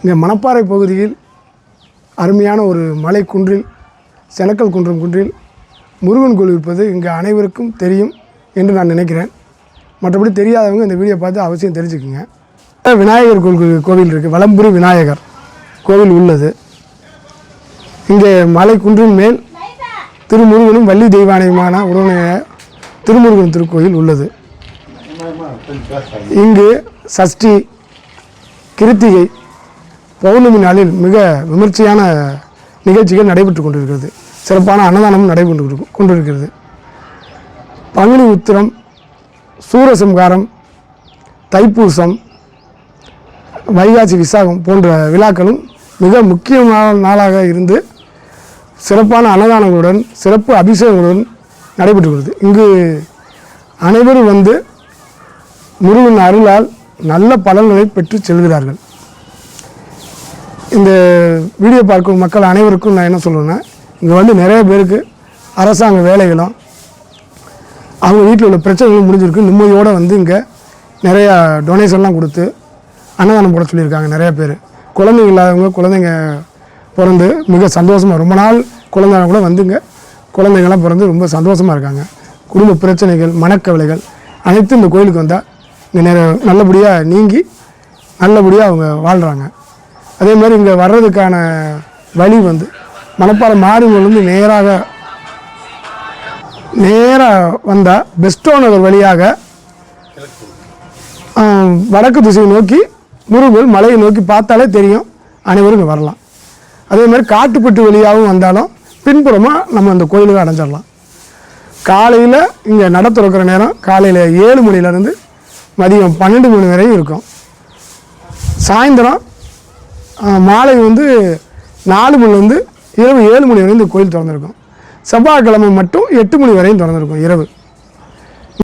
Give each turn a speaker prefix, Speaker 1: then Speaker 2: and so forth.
Speaker 1: இங்கே மணப்பாறை பகுதியில் அருமையான ஒரு மலை குன்றில் செனக்கல் குன்றம் குன்றில் முருகன் கோயில் இருப்பது இங்கே அனைவருக்கும் தெரியும் என்று நான் நினைக்கிறேன். மற்றபடி தெரியாதவங்க இந்த வீடியோ பார்த்து அவசியம் தெரிஞ்சுக்குங்க. விநாயகர் கோவில் கோவில் இருக்குது வலம்புரி விநாயகர் கோவில் உள்ளது. இங்கே மலை குன்றின் மேல் திருமுருகனும் வள்ளி தெய்வானையுமான உறவினைய திருமுருகன் திருக்கோயில் உள்ளது. இங்கு சஷ்டி கிருத்திகை பௌர்ணமி நாளில் மிக விமர்சையான நிகழ்ச்சிகள் நடைபெற்று கொண்டிருக்கிறது. சிறப்பான அன்னதானமும் நடைபெற்று கொண்டிருக்கிறது. பங்குனி உத்திரம் சூரசம்காரம் தைப்பூசம் வைகாசி விசாகம் போன்ற விழாக்களும் மிக முக்கியமான நாளாக இருந்து சிறப்பான அன்னதானங்களுடன் சிறப்பு அபிஷேகங்களுடன் நடைபெற்றுகிறது இங்கு அனைவரும் வந்து முருகன் அருளால் நல்ல பலன்களை பெற்று செல்கிறார்கள். இந்த வீடியோ பார்க்கும் மக்கள் அனைவருக்கும் நான் என்ன சொல்லுவேன்னா இங்கே வந்து நிறைய பேருக்கு அரசாங்க வேலைகளும் அவங்க வீட்டில் உள்ள பிரச்சனைகளும் முடிஞ்சிருக்கு. நிம்மதியோடு வந்து இங்கே நிறையா டொனேஷன்லாம் கொடுத்து அன்னதானம் போட சொல்லியிருக்காங்க நிறையா பேர். குழந்தைங்க இல்லாதவங்க குழந்தைங்க பிறந்து மிக சந்தோஷமாக ரொம்ப நாள் குழந்தைங்க கூட வந்து இங்கே குழந்தைங்கள்லாம் பிறந்து ரொம்ப சந்தோஷமாக இருக்காங்க. குடும்ப பிரச்சனைகள் மனக்கவலைகள் அனைத்தும் இந்த கோயிலுக்கு வந்தால் இங்கே நிறைய நல்லபடியாக நீங்கி நல்லபடியாக அவங்க வாழ்கிறாங்க அதே மாதிரி இங்கே வர்றதுக்கான வழி வந்து மணப்பாறை மாறுங்கள்லேருந்து நேராக நேராக வந்தால் பெஸ்டோ நகர் வழியாக வடக்கு திசையை நோக்கி முருகல் மலையை நோக்கி பார்த்தாலே தெரியும் அனைவரும் இங்கே வரலாம். அதே மாதிரி காட்டுப்பட்டு வழியாகவும் வந்தாலும் பின்புறமாக நம்ம அந்த கோயிலுக்கு அடைஞ்சிடலாம். காலையில் இங்கே நட திறக்கிற நேரம் காலையில் ஏழு மணிலேருந்து மதியம் பன்னெண்டு மணி வரையும் இருக்கும். சாயந்தரம் மாலை வந்து நாலு மணிலேருந்து இரவு ஏழு மணி வரையும் இந்த கோயில் திறந்திருக்கும். செவ்வாய்க்கிழமை மட்டும் எட்டு மணி வரையும் திறந்திருக்கும் இரவு.